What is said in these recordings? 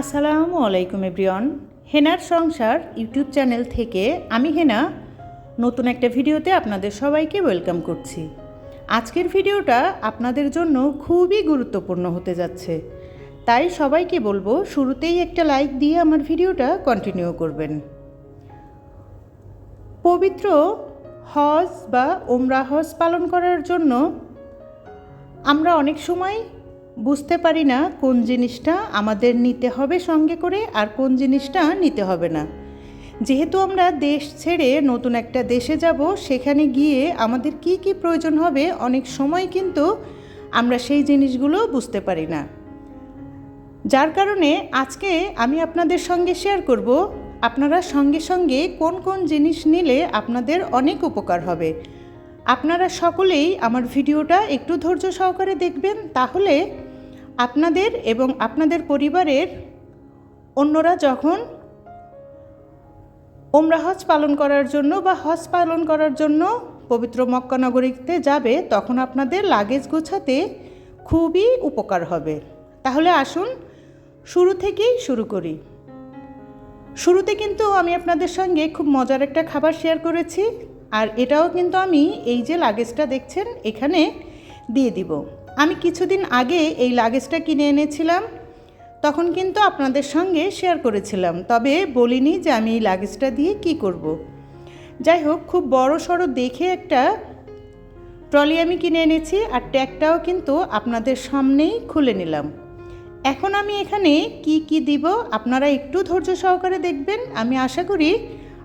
আসসালামু আলাইকুম এভরিওয়ান। হেনার সংসার ইউটিউব চ্যানেল থেকে আমি হেনা নতুন একটা ভিডিওতে আপনাদের সবাইকে ওয়েলকাম করছি। আজকের ভিডিওটা আপনাদের জন্য খুবই গুরুত্বপূর্ণ হতে যাচ্ছে। তাই সবাইকে বলব, শুরুতেই একটা লাইক দিয়ে আমার ভিডিওটা কন্টিনিউ করবেন। পবিত্র হজ বা ওমরা হজ পালন করার জন্য আমরা অনেক সময় বুঝতে পারি না কোন জিনিসটা আমাদের নিতে হবে সঙ্গে করে আর কোন জিনিসটা নিতে হবে না। যেহেতু আমরা দেশ ছেড়ে নতুন একটা দেশে যাব, সেখানে গিয়ে আমাদের কি কি প্রয়োজন হবে অনেক সময় কিন্তু আমরা সেই জিনিসগুলো বুঝতে পারি না। যার কারণে আজকে আমি আপনাদের সঙ্গে শেয়ার করব, আপনারা সঙ্গে সঙ্গে কোন কোন জিনিস নিলে আপনাদের অনেক উপকার হবে। আপনারা সকলেই আমার ভিডিওটা একটু ধৈর্য সহকারে দেখবেন, তাহলে আপনাদের এবং আপনাদের পরিবারের অন্যরা যখন ওমরা হজ পালন করার জন্য বা হজ পালন করার জন্য পবিত্র মক্কা নগরীতে যাবে, তখন আপনাদের লাগেজ গোছাতে খুবই উপকার হবে। তাহলে আসুন, শুরু থেকেই শুরু করি। শুরুতে কিন্তু আমি আপনাদের সঙ্গে খুব মজার একটা খাবার শেয়ার করেছি, আর এটাও কিন্তু আমি এই যে লাগেজটা দেখছেন, এখানে দিয়ে দিব। আমি কিছুদিন আগে এই লাগেজটা কিনে এনেছিলাম, তখন কিন্তু আপনাদের সঙ্গে শেয়ার করেছিলাম। তবে বলিনি যে আমি এই লাগেজটা দিয়ে কি করব। যাই হোক, খুব বড় সড়ো দেখে একটা ট্রলি আমি কিনে এনেছি আর ট্যাগটাও কিন্তু আপনাদের সামনেই খুলে নিলাম। এখন আমি এখানে কি কি দিব আপনারা একটু ধৈর্য সহকারে দেখবেন, আমি আশা করি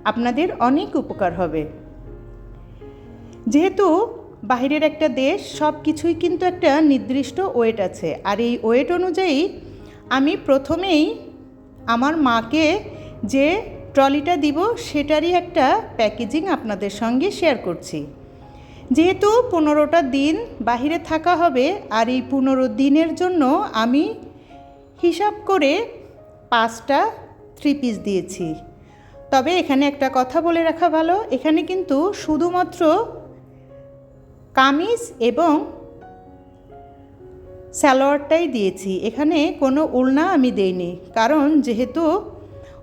আপনাদের অনেক উপকার হবে। যেহেতু বাহিরের একটা দেশ সব কিছুই কিন্তু একটা নির্দিষ্ট ওয়েট আছে। আর এই ওয়েট অনুযায়ী আমি প্রথমেই আমার মাকে যে ট্রলিটা দিব, সেটারই একটা প্যাকেজিং আপনাদের সঙ্গে শেয়ার করছি। যেহেতু পনেরোটা দিন বাহিরে থাকা হবে, আর এই পনেরো দিনের জন্য আমি হিসাব করে পাঁচটা থ্রি পিস দিয়েছি। তবে এখানে একটা কথা বলে রাখা ভালো, এখানে কিন্তু শুধুমাত্র কামিজ এবং স্যালোয়ারটাই দিয়েছি। এখানে কোনো ওড়না আমি দেইনি। কারণ যেহেতু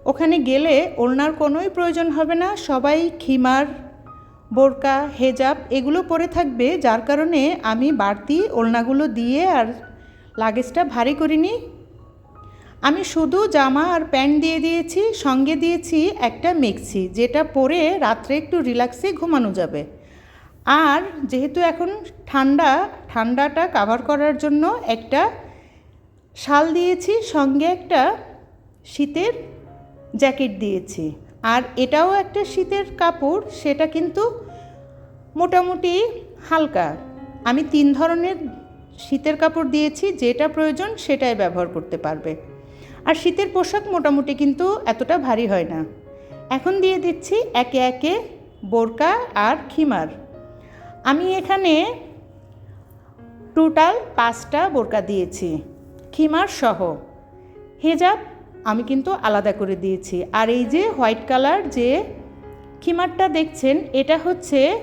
ওখানে গেলে ওড়নার কোনোই প্রয়োজন হবে না। সবাই খিমার, বোরকা, হেজাব এগুলো পরে থাকবে। যার কারণে আমি বাড়তি ওড়নাগুলো দিয়ে আর লাগেজটা ভারী করিনি। আমি শুধু জামা আর প্যান্ট দিয়ে দিয়েছি। সঙ্গে দিয়েছি একটা মেক্সি। যেটা পরে রাত্রে একটু রিল্যাক্সে ঘুমানো যাবে। আর যেহেতু এখন ঠান্ডা, ঠান্ডাটা কাভার করার জন্য একটা শাল দিয়েছি, সঙ্গে একটা শীতের জ্যাকেট দিয়েছি। আর এটাও একটা শীতের কাপড়, সেটা কিন্তু মোটামুটি হালকা। আমি তিন ধরনের শীতের কাপড় দিয়েছি, যেটা প্রয়োজন সেটাই ব্যবহার করতে পারবে। আর শীতের পোশাক মোটামুটি কিন্তু এতটা ভারী হয় না। এখন দিয়ে দিচ্ছি একে একে বোরকা আর খিমার। আমি এখানে টোটাল পাঁচটা বোরকা দিয়েছি, খিমার সহ। হেজাব আমি কিন্তু আলাদা করে দিয়েছি। আর এই যে হোয়াইট কালার যে খিমারটা দেখছেন, এটা হচ্ছে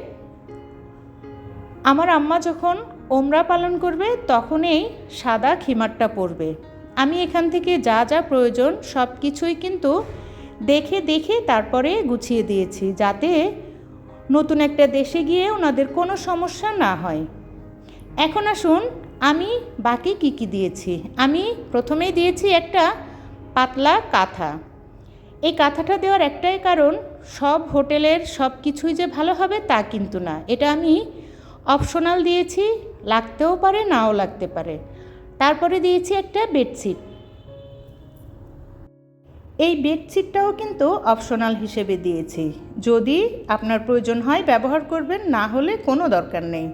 আমার আম্মা যখন ওমরা পালন করবে, তখনই সাদা খিমারটা পরবে। আমি এখান থেকে যা যা প্রয়োজন সব কিছুই কিন্তু দেখে দেখে তারপরে গুছিয়ে দিয়েছি, যাতে নতুন একটা দেশে গিয়ে ওনাদের কোনো সমস্যা না হয়। এখন আসুন, আমি বাকি কি কি দিয়েছি? আমি প্রথমেই দিয়েছি একটা পাতলা কাঁথা। এই কাঁথাটা দেওয়ার একটাই কারণ, সব হোটেলের সব কিছুই যে ভালো হবে তা কিন্তু না। এটা আমি অপশনাল দিয়েছি, লাগতেও পারে, নাও লাগতে পারে। তারপরে দিয়েছি একটা বেডশিট। এই বেডশিটটাও কিন্তু অপশনাল হিসেবে দিয়েছি। যদি আপনার প্রয়োজন হয় ব্যবহার করবেন, না হলে কোনো দরকার নেই।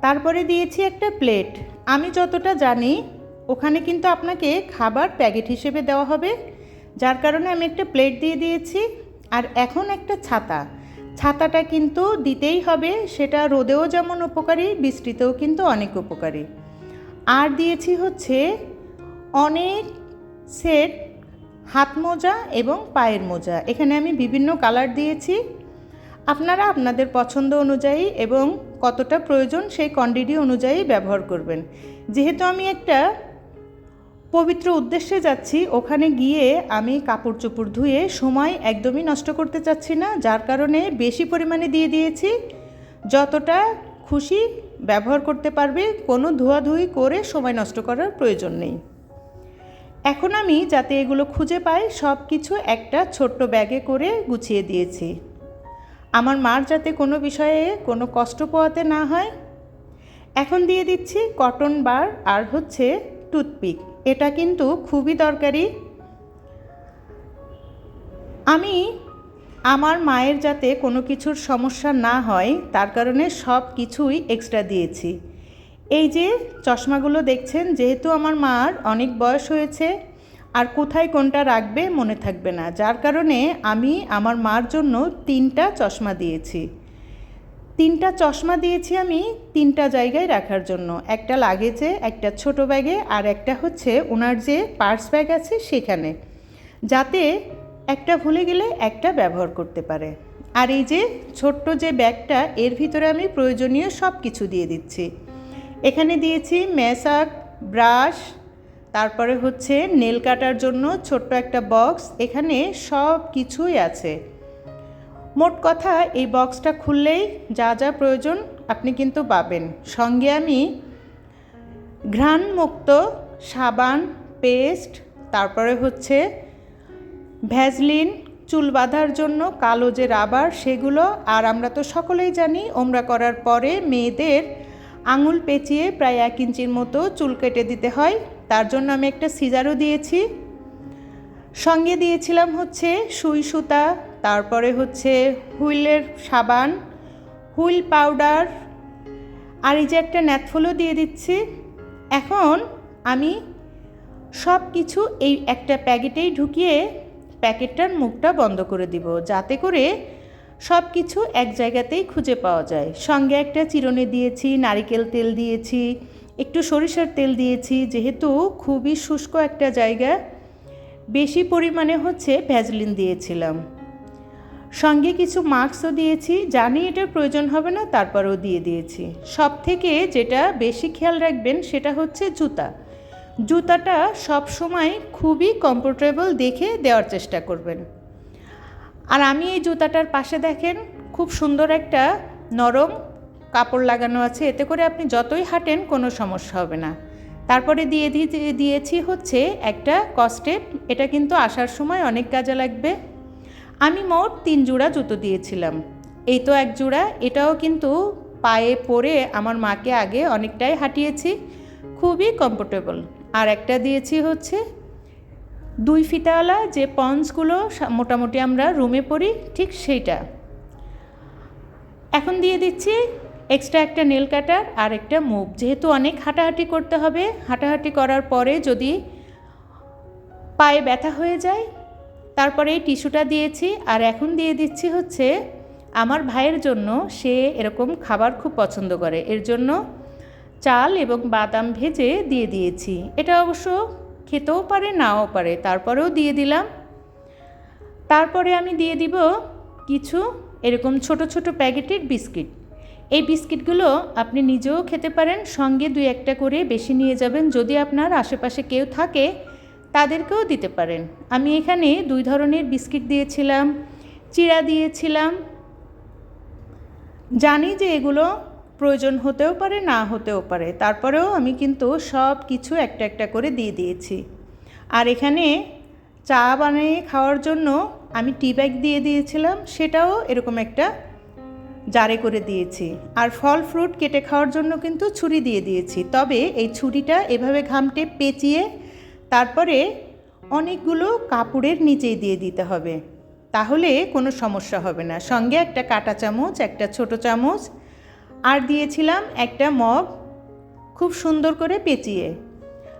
তারপরে দিয়েছি একটা প্লেট আমি যতটা জানি, ওখানে কিন্তু আপনাকে খাবার প্যাকেট হিসেবে দেওয়া হবে। যার কারণে আমি একটা প্লেট দিয়ে দিয়েছি। আর এখন একটা ছাতা। ছাতাটা কিন্তু দিতেই হবে। সেটা রোদেও যেমন উপকারী, বৃষ্টিতেও কিন্তু অনেক উপকারী। আর দিয়েছি হচ্ছে অনেক সেট হাত মোজা এবং পায়ের মোজা। এখানে আমি বিভিন্ন কালার দিয়েছি। আপনারা আপনাদের পছন্দ অনুযায়ী এবং কতটা প্রয়োজন সেই কোয়ান্টিটি অনুযায়ী ব্যবহার করবেন। যেহেতু আমি একটা পবিত্র উদ্দেশ্যে যাচ্ছি, ওখানে গিয়ে আমি কাপড় চোপড় ধুয়ে সময় একদমই নষ্ট করতে চাচ্ছি না, যার কারণে বেশি পরিমাণে দিয়ে দিয়েছি। যতটা খুশি ব্যবহার করতে পারবে, কোনো ধোয়াধুয়ি করে সময় নষ্ট করার প্রয়োজন নেই। এখন আমি যাতে এগুলো খুঁজে পাই, সব কিছু একটা ছোট্ট ব্যাগে করে গুছিয়ে দিয়েছি। আমার মার যাতে কোনো বিষয়ে কোনো কষ্ট পোয়াতে না হয়। এখন দিয়ে দিচ্ছি কটন বার আর হচ্ছে টুথপিক। এটা কিন্তু খুবই দরকারি। আমি আমার মায়ের যাতে কোনো কিছুর সমস্যা না হয়, তার কারণে সব কিছুই এক্সট্রা দিয়েছি। এই যে চশমাগুলো দেখছেন, যেহেতু আমার মার অনেক বয়স হয়েছে, আর কোথায় কোনটা রাখবে মনে থাকবে না। যার কারণে আমি আমার মার জন্য তিনটা চশমা দিয়েছি। তিনটা চশমা দিয়েছি আমি তিনটা জায়গায় রাখার জন্য। একটা লাগেজে, একটা ছোট ব্যাগে, আর একটা হচ্ছে ওনার যে পার্স ব্যাগ আছে সেখানে। যাতে একটা ভুলে গেলে একটা ব্যবহার করতে পারে। আর এই যে ছোট্ট যে ব্যাগটা, এর ভিতরে আমি প্রয়োজনীয় সব কিছু দিয়ে দিচ্ছি। এখানে দিয়েছি মেসাক ব্রাশ, তারপরে হচ্ছে নেল কাটার জন্য ছোট্ট একটা বক্স, এখানে সব কিছুই আছে। মোট কথা, এই বক্সটা খুললেই যা যা প্রয়োজন আপনি কিন্তু পাবেন। সঙ্গে আমি ঘ্রাণমুক্ত সাবান, পেস্ট, তারপরে হচ্ছে ভ্যাজলিন চুল বাঁধার জন্য কালো যে রাবার, সেগুলো, আর আমরা তো সকলেই জানি, ওমরা করার পরে মেয়েদের আঙুল পেঁচিয়ে প্রায় এক ইঞ্চির মতো চুল কেটে দিতে হয়। তার জন্য আমি একটা সিজারও দিয়েছি। সঙ্গে দিয়েছিলাম হচ্ছে সুই সুতা, তারপরে হচ্ছে হুইলের সাবান, হুইল পাউডার, আর এই যে একটা ন্যাথফুলও দিয়ে দিচ্ছি। এখন আমি সব কিছু এই একটা প্যাকেটেই ঢুকিয়ে প্যাকেটটার মুখটা বন্ধ করে দিব। যাতে করে সব কিছু এক জায়গাতেই খুঁজে পাওয়া যায়। সঙ্গে একটা চিরুনি দিয়েছি, নারিকেল তেল দিয়েছি, একটু সরিষার তেল দিয়েছি, যেহেতু খুবই শুষ্ক একটা জায়গা। বেশি পরিমাণে হচ্ছে ভ্যাজলিন দিয়েছিলাম। সঙ্গে কিছু মাস্কও দিয়েছি, জানি এটার প্রয়োজন হবে না, তারপরেও দিয়ে দিয়েছি। সব থেকে যেটা বেশি খেয়াল রাখবেন সেটা হচ্ছে জুতা। জুতাটা সব সময় খুবই কমফোর্টেবল দেখে দেওয়ার চেষ্টা করবেন। আর আমি এই জুতাটার পাশে দেখেন খুব সুন্দর একটা নরম কাপড় লাগানো আছে। এতে করে আপনি যতই হাঁটেন কোনো সমস্যা হবে না। তারপরে দিয়ে দিয়েছি হচ্ছে একটা কস্টেপ। এটা কিন্তু আসার সময় অনেক কাজে লাগবে। আমি মোট তিন জোড়া জুতো দিয়েছিলাম। এই তো এক জোড়া। এটাও কিন্তু পায়ে পরে আমার মাকে আগে অনেকটাই হাঁটিয়েছি। খুবই কমফোর্টেবল আর একটা দিয়েছি হচ্ছে দুই ফিতাওয়ালা যে পন্সগুলো মোটামুটি আমরা রুমে পরি, ঠিক সেইটা। এখন দিয়ে দিচ্ছি এক্সট্রা একটা নেল কাটার আর একটা মুভ যেহেতু অনেক হাঁটাহাঁটি করতে হবে, হাঁটাহাঁটি করার পরে যদি পায়ে ব্যথা হয়ে যায়, তারপরে এই টিস্যুটা দিয়েছি আর এখন দিয়ে দিচ্ছি হচ্ছে আমার ভাইয়ের জন্য সে এরকম খাবার খুব পছন্দ করে। এর জন্য চাল এবং বাদাম ভেজে দিয়ে দিয়েছি। এটা অবশ্য খেতেও পারে, নাও পারে। তারপরেও দিয়ে দিলাম। তারপরে আমি দিয়ে দিব কিছু এরকম ছোট ছোট প্যাকেটের বিস্কিট। এই বিস্কিটগুলো আপনি নিজেও খেতে পারেন, সঙ্গে দুই একটা করে বেশি নিয়ে যাবেন। যদি আপনার আশেপাশে কেউ থাকে, তাদেরকেও দিতে পারেন। আমি এখানে দুই ধরনের বিস্কিট দিয়েছিলাম, চিড়া দিয়েছিলাম। জানি যে এগুলো প্রয়োজন হতেও পারে, না হতেও পারে। তারপরেও আমি কিন্তু সব কিছু একটা একটা করে দিয়ে দিয়েছি। আর এখানে চা বানিয়ে খাওয়ার জন্য আমি টি ব্যাগ দিয়ে দিয়েছিলাম, সেটাও এরকম একটা জারে করে দিয়েছি। আর ফল ফ্রুট কেটে খাওয়ার জন্য কিন্তু ছুরি দিয়ে দিয়েছি। তবে এই ছুরিটা এভাবে ঘামটে পেঁচিয়ে তারপরে অনেকগুলো কাপড়ের নিচেই দিয়ে দিতে হবে। তাহলে কোনো সমস্যা হবে না। সঙ্গে একটা কাটা চামচ, একটা ছোট চামচ আর দিয়েছিলাম একটা মগ খুব সুন্দর করে পেঁচিয়ে।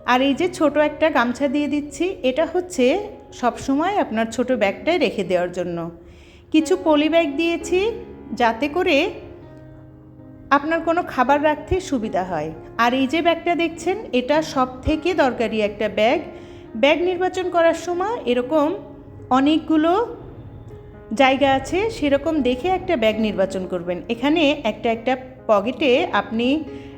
আর এই যে ছোট একটা গামছা দিয়ে দিচ্ছি, এটা হচ্ছে সবসময় আপনার ছোট ব্যাগটায় রেখে দেওয়ার জন্য। কিছু পলি ব্যাগ দিয়েছি যাতে করে আপনার কোনো খাবার রাখতে সুবিধা হয়। আর এই যে ব্যাগটা দেখছেন, এটা সব থেকে দরকারি একটা ব্যাগ। ব্যাগ নির্বাচন করার সময় এরকম অনেকগুলো জায়গা আছে, সেরকম দেখে একটা ব্যাগ নির্বাচন করবেন। এখানে একটা একটা পকেটে আপনি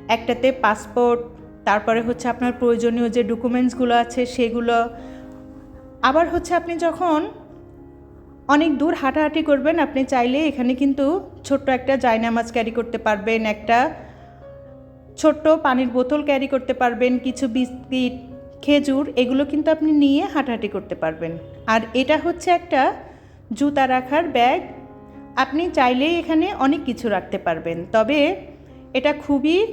একটাতে পাসপোর্ট, তারপরে হচ্ছে আপনার প্রয়োজনীয় যে ডকুমেন্টসগুলো আছে সেগুলো। আবার হচ্ছে আপনি যখন অনেক দূর হাঁটাহাঁটি করবেন, আপনি চাইলে এখানে কিন্তু ছোট্ট একটা জায়নামাজ ক্যারি করতে পারবেন, একটা ছোট্ট পানির বোতল ক্যারি করতে পারবেন, কিছু বিস্কিট, খেজুর, এগুলো কিন্তু আপনি নিয়ে হাঁটাহাঁটি করতে পারবেন। আর এটা হচ্ছে একটা জুতা রাখার ব্যাগ আপনি চাইলেই এখানে অনেক কিছু রাখতে পারবেন, তবে এটা খুবই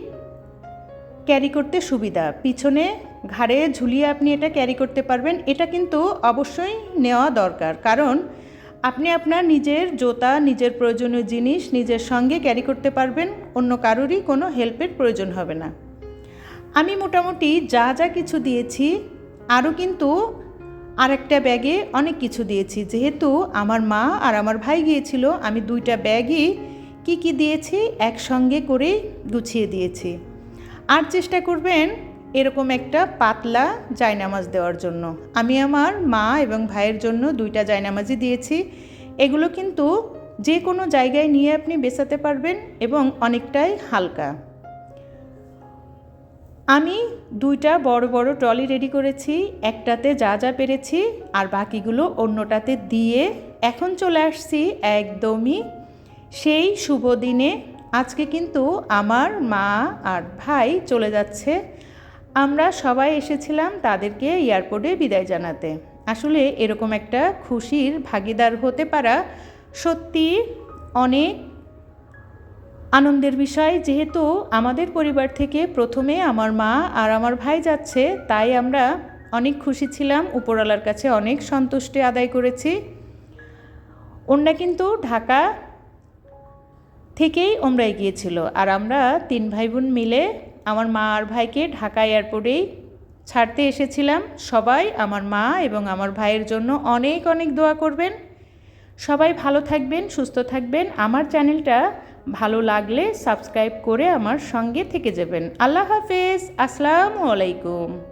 ক্যারি করতে সুবিধা। পিছনে ঘাড়ে ঝুলিয়ে আপনি এটা ক্যারি করতে পারবেন, এটা কিন্তু অবশ্যই নেওয়া দরকার। কারণ আপনি আপনার নিজের জোতা, নিজের প্রয়োজনীয় জিনিস নিজের সঙ্গে ক্যারি করতে পারবেন, অন্য কারোরই কোনো হেল্পের প্রয়োজন হবে না। আমি মোটামুটি যা যা কিছু দিয়েছি, আরও কিন্তু আরেকটা ব্যাগে অনেক কিছু দিয়েছি। যেহেতু আমার মা আর আমার ভাই গিয়েছিল, আমি দুইটা ব্যাগই কি কি দিয়েছি একসঙ্গে করেই গুছিয়ে দিয়েছি। আর চেষ্টা করবেন এরকম একটা পাতলা জায়নামাজ দেওয়ার জন্য। আমি আমার মা এবং ভাইয়ের জন্য দুইটা জায়নামাজই দিয়েছি। এগুলো কিন্তু যে কোনো জায়গায় নিয়ে আপনি বেচাতে পারবেন এবং অনেকটাই হালকা। আমি দুইটা বড় বড় ট্রলি রেডি করেছি, একটাতে যা যা পেরেছি আর বাকিগুলো অন্যটাতে দিয়ে এখন চলে আসছি একদমই সেই শুভ দিনে। আজকে কিন্তু আমার মা আর ভাই চলে যাচ্ছে। আমরা সবাই এসেছিলাম তাদেরকে এয়ারপোর্টে বিদায় জানাতে। আসলে এরকম একটা খুশির ভাগিদার হতে পারা সত্যি অনেক আনন্দের বিষয়, যেহেতু আমাদের পরিবার থেকে প্রথমে আমার মা আর আমার ভাই যাচ্ছে, তাই আমরা অনেক খুশি ছিলাম, উপরওয়ালার কাছে অনেক সন্তুষ্টি আদায় করেছি। ওনরা কিন্তু ঢাকা থেকেই ওমরাই গিয়েছিল আর আমরা তিন ভাই বোন মিলে আমার মা আর ভাইকে ঢাকা এয়ারপোর্টেই ছাড়তে এসেছিলাম। সবাই আমার মা এবং আমার ভাইয়ের জন্য অনেক অনেক দোয়া করবেন। সবাই ভালো থাকবেন, সুস্থ থাকবেন। আমার চ্যানেলটা ভালো লাগলে সাবস্ক্রাইব করে আমার সঙ্গে থেকে যাবেন। আল্লাহ হাফেজ। আসসালামু আলাইকুম।